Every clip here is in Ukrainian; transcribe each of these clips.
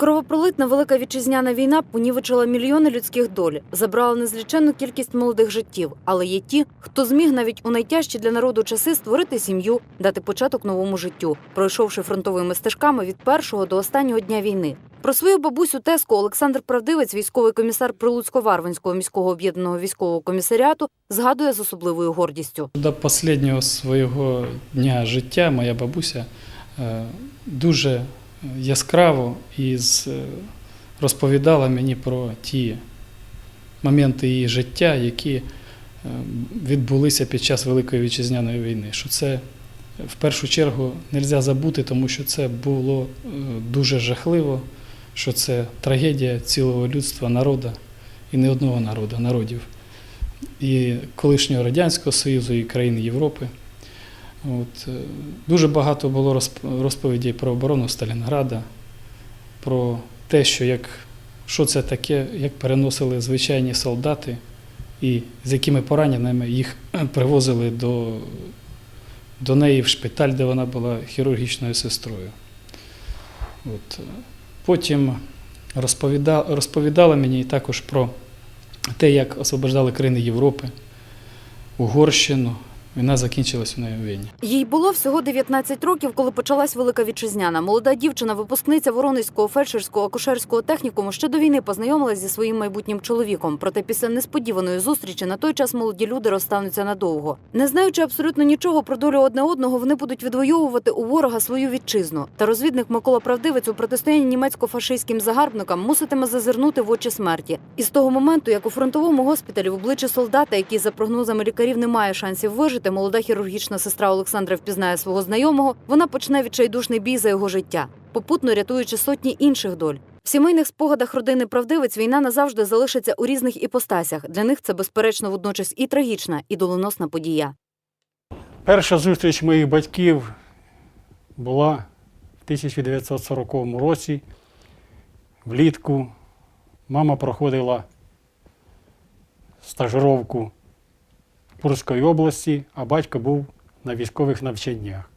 Кровопролитна велика вітчизняна війна понівечила мільйони людських доль, забрала незліченну кількість молодих життів. Але є ті, хто зміг навіть у найтяжчі для народу часи створити сім'ю, дати початок новому життю, пройшовши фронтовими стежками від першого до останнього дня війни. Про свою бабусю Теску Олександр Правдивець, військовий комісар Прилуцько-Варвинського міського об'єднаного військового комісаріату, згадує з особливою гордістю. До останнього свого дня життя моя бабуся е, дуже яскраво і е, розповідала мені про ті моменти її життя, які е, відбулися під час Великої вітчизняної війни. Що це в першу чергу не можна забути, тому що це було е, дуже жахливо, що це трагедія цілого людства, народу і не одного народу, народів і колишнього Радянського Союзу, і країн Європи. От, е, дуже багато було розп- розповідей про оборону Сталінграда, про те, що, як, що це таке, як переносили звичайні солдати і з якими пораненнями їх привозили до, до неї в шпиталь, де вона була хірургічною сестрою. От. е, Потім розповіда, розповідала мені також про те, як освобождали країни Європи, Угорщину. Війна закінчилась у неї в війні. Їй було всього 19 років, коли почалась велика вітчизняна. Молода дівчина, випускниця Воронезького фельдшерського акушерського технікуму, ще до війни познайомилась зі своїм майбутнім чоловіком. Проте після несподіваної зустрічі на той час молоді люди розстануться надовго. Не знаючи абсолютно нічого про долю одне одного, вони будуть відвоювати у ворога свою вітчизну. Та розвідник Микола Правдивець у протистоянні німецько-фашистським загарбникам муситиме зазирнути в очі смерті. І з того моменту, як у фронтовому госпіталі в обличчя солдата, який за прогнозами лікарів не має шансів вижити, молода хірургічна сестра Олександра впізнає свого знайомого, вона почне відчайдушний бій за його життя, попутно рятуючи сотні інших доль. В сімейних спогадах родини правдивець війна назавжди залишиться у різних іпостасях. Для них це безперечно водночас і трагічна, і доленосна подія. Перша зустріч моїх батьків була в 1940 році. Влітку мама проходила стажировку Курської області, а батько був на військових навчаннях.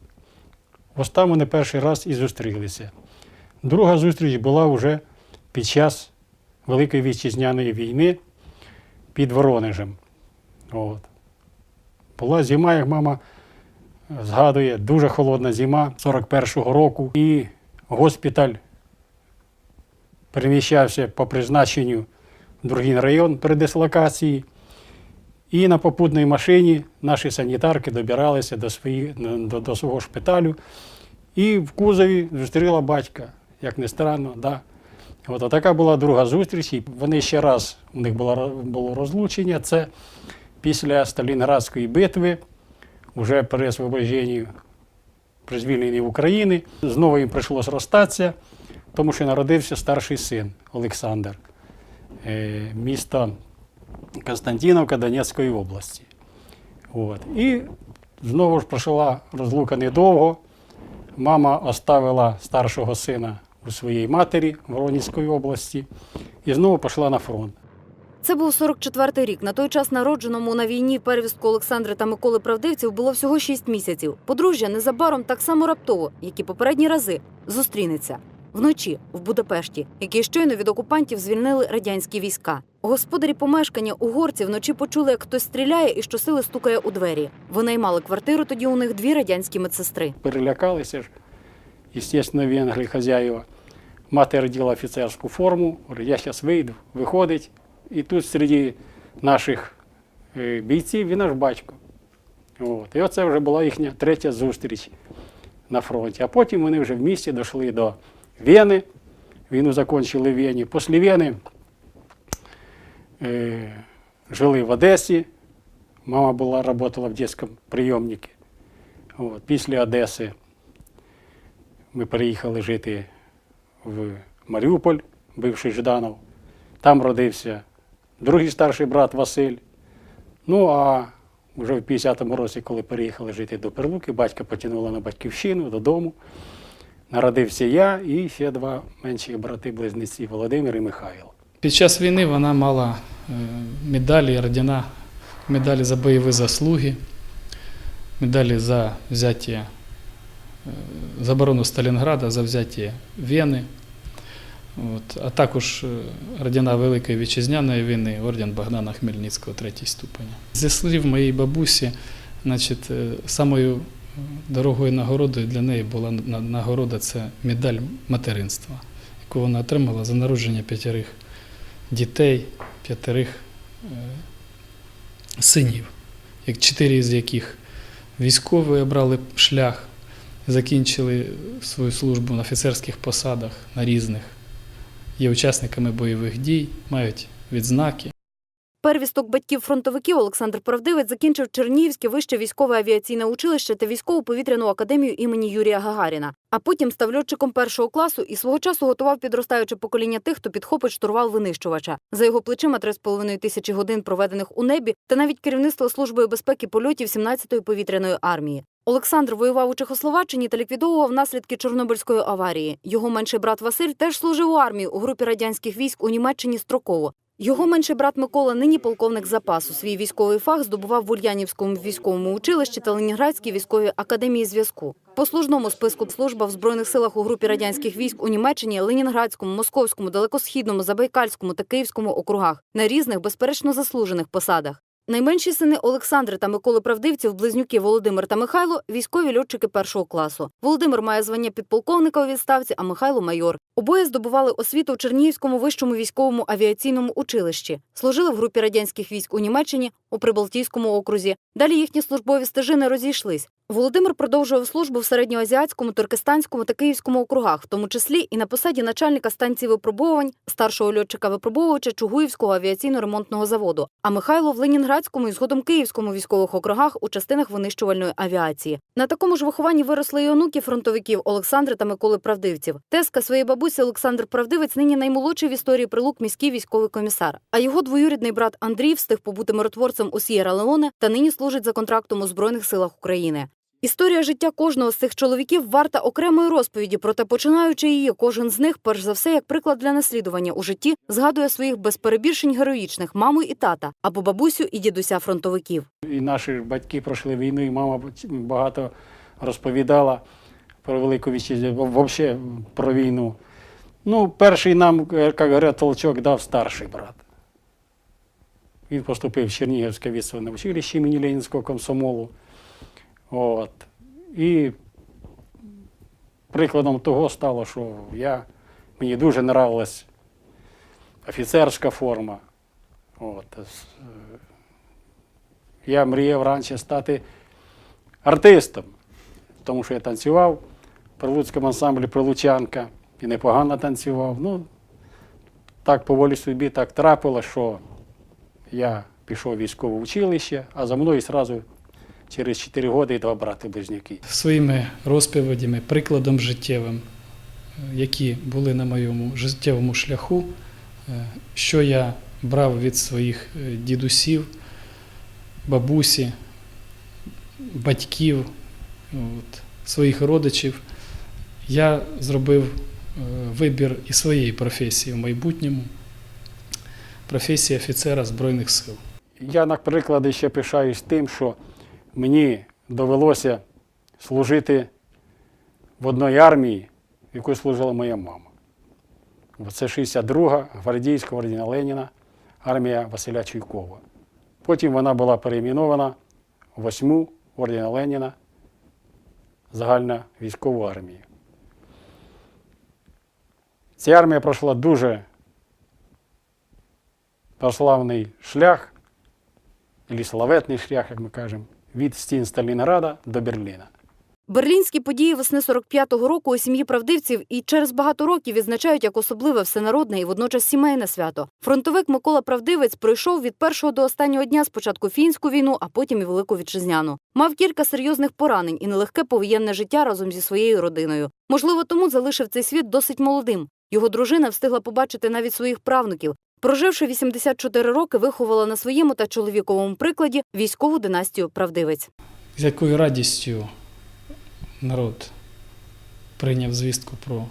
Ось там вони перший раз і зустрілися. Друга зустріч була вже під час Великої вітчизняної війни під Воронежем. От. Була зима, як мама згадує, дуже холодна зима 41-го року. І госпіталь переміщався по призначенню в другий район передислокації. І на попутній машині наші санітарки добиралися до, свої, до, до свого шпиталю. І в кузові зустріла батька, як не странно. Да. От така була друга зустріч. І вони ще раз, у них було, було розлучення. Це після Сталінградської битви, вже при освобожденні, при звільненні України. Знову їм прийшлося розстатися, тому що народився старший син Олександр, е, місто Константиновка Донецької області. От. І знову ж пройшла розлука недовго. Мама оставила старшого сина у своїй матері в Воронезької області і знову пішла на фронт. Це був 44-й рік. На той час народженому на війні перевістку Олександри та Миколи Правдивців було всього 6 місяців. Подружжя незабаром так само раптово, як і попередні рази, зустрінеться вночі в Будапешті, який щойно від окупантів звільнили радянські війська. Господарі помешкання угорці вночі почули, як хтось стріляє і щосили стукає у двері. Вони мали квартиру тоді у них дві радянські медсестри. перелякалися ж. Естественно, венгри хазяїва. Мати родила офіцерську форму, говорить, я зараз вийду, виходить. І тут серед наших е, бійців він наш батько. От. І оце вже була їхня третя зустріч на фронті. А потім вони вже в місті дійшли до Вени. Війну закінчили в Вені. Після Вени е, жили в Одесі. Мама була, працювала в дитячому прийомнику. От. Після Одеси ми переїхали жити в Маріуполь, бивший Жданов. Там родився другий старший брат Василь. Ну а вже в 50-му році, коли переїхали жити до Перлуки, батька потягнула на батьківщину додому. Народився я і ще два менші брати-близнеці Володимир і Михайло. Під час війни вона мала е, медалі, ордена, медалі за бойові заслуги, медалі за взяття е, за оборону Сталінграда, за взяття Вени. От, а також е, ордена Великої Вітчизняної війни, орден Богдана Хмельницького, третій ступеня. Зі слів моєї бабусі, значить, самою дорогою нагородою для неї була нагорода це медаль материнства, яку вона отримала за народження п'ятерих дітей, п'ятерих е, синів, чотири з яких військові обрали шлях, закінчили свою службу на офіцерських посадах на різних, є учасниками бойових дій, мають відзнаки. Первісток батьків фронтовиків Олександр Правдивець закінчив Чернігівське вище військове авіаційне училище та військову повітряну академію імені Юрія Гагаріна. А потім став льотчиком першого класу і свого часу готував підростаюче покоління тих, хто підхопить штурвал винищувача. За його плечима 3,5 тисячі годин, проведених у небі, та навіть керівництво службою безпеки польотів 17-ї повітряної армії. Олександр воював у Чехословаччині та ліквідовував наслідки Чорнобильської аварії. Його менший брат Василь теж служив у армії у групі радянських військ у Німеччині строково. Його менший брат Микола, нині полковник запасу. Свій військовий фах здобував в Ульянівському військовому училищі та Ленінградській військовій академії зв'язку. По служному списку служба в збройних силах у групі радянських військ у Німеччині, Ленінградському, Московському, Далекосхідному, Забайкальському та Київському округах на різних, безперечно заслужених посадах. Найменші сини Олександри та Миколи Правдивців, близнюки Володимир та Михайло військові льотчики першого класу. Володимир має звання підполковника у відставці, а Михайло майор. Обоє здобували освіту у Чернігівському вищому військовому авіаційному училищі, служили в групі радянських військ у Німеччині у Прибалтійському окрузі. Далі їхні службові стежини розійшлись. Володимир продовжував службу в середньоазіатському, туркестанському та київському округах, в тому числі і на посаді начальника станції випробовувань, старшого льотчика випробовувача Чугуївського авіаційно-ремонтного заводу. А Михайло в Ленінградському і згодом Київському військових округах у частинах винищувальної авіації. На такому ж вихованні виросли й онуки фронтовиків Олександри та Миколи Правдивців. Тезка своєї бабусі Олександр Правдивець нині наймолодший в історії прилук міський військовий комісар. А його двоюрідний брат Андрій встиг побути миротворцем у Сієра Леоне та нині служить за контрактом у Збройних силах України. Історія життя кожного з цих чоловіків варта окремої розповіді, проте починаючи її, кожен з них, перш за все, як приклад для наслідування у житті, згадує своїх без перебільшень героїчних маму і тата або бабусю і дідуся фронтовиків. І наші батьки пройшли війну, і мама багато розповідала про Велику Вітчизну, про війну. Ну, перший нам, як говорять, толчок дав старший брат. Він поступив в Чернігівське відсувне училище імені Ленінського комсомолу. От. І прикладом того стало, що я, мені дуже нравилась офіцерська форма. От. Я мріяв раніше стати артистом, тому що я танцював в Прилуцькому ансамблі Прилучанка і непогано танцював. Ну, так поволі собі так трапилось, що я пішов в військове училище, а за мною одразу через 4 роки і два брати-близнюки. своїми розповідями, прикладом життєвим, е, які були на моєму життєвому шляху, е, що я брав від своїх е, дідусів, бабусі, батьків, от, своїх родичів, я зробив вибір і своєї професії в майбутньому професії офіцера Збройних сил. Я, наприклад, ще пишаюсь тим, що мені довелося служити в одній армії, в якій служила моя мама. Це 62-га гвардійська ордена Леніна, армія Василя Чуйкова. Потім вона була перейменована в 8-му ордена Леніна, загальна військову армію. Ця армія пройшла дуже прославний шлях, або славетний шлях, як ми кажемо, від стін Сталінграда до Берліна. Берлінські події весни 45-го року у сім'ї правдивців і через багато років відзначають як особливе всенародне і водночас сімейне свято. Фронтовик Микола Правдивець пройшов від першого до останнього дня спочатку фінську війну, а потім і велику вітчизняну. Мав кілька серйозних поранень і нелегке повоєнне життя разом зі своєю родиною. Можливо, тому залишив цей світ досить молодим. Його дружина встигла побачити навіть своїх правнуків. Проживши 84 роки, виховала на своєму та чоловіковому прикладі військову династію Правдивець. з якою радістю народ прийняв звістку про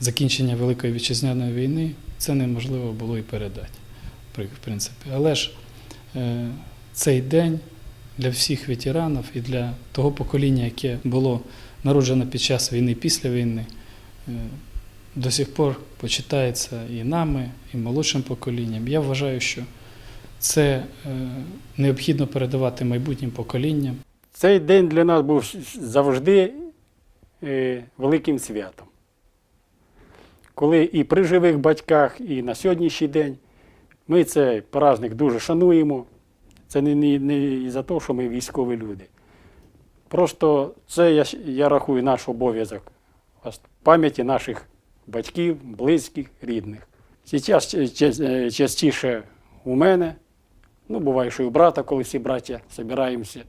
закінчення Великої вітчизняної війни, це неможливо було і передати, в принципі. Але ж е, цей день для всіх ветеранів і для того покоління, яке було народжено під час війни, після війни, е, до сих пор почитається і нами, і молодшим поколінням. Я вважаю, що це е, необхідно передавати майбутнім поколінням. Цей день для нас був завжди е, великим святом. Коли і при живих батьках, і на сьогоднішній день ми цей праздник дуже шануємо. Це не, не, не за те, що ми військові люди. Просто це я, я рахую наш обов'язок пам'яті наших батьків, близьких, рідних. Зараз е, частіше у мене, ну буває, що і у брата, коли всі браття збираємося.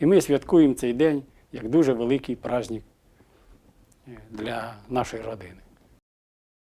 І ми святкуємо цей день як дуже великий праздник е, для нашої родини.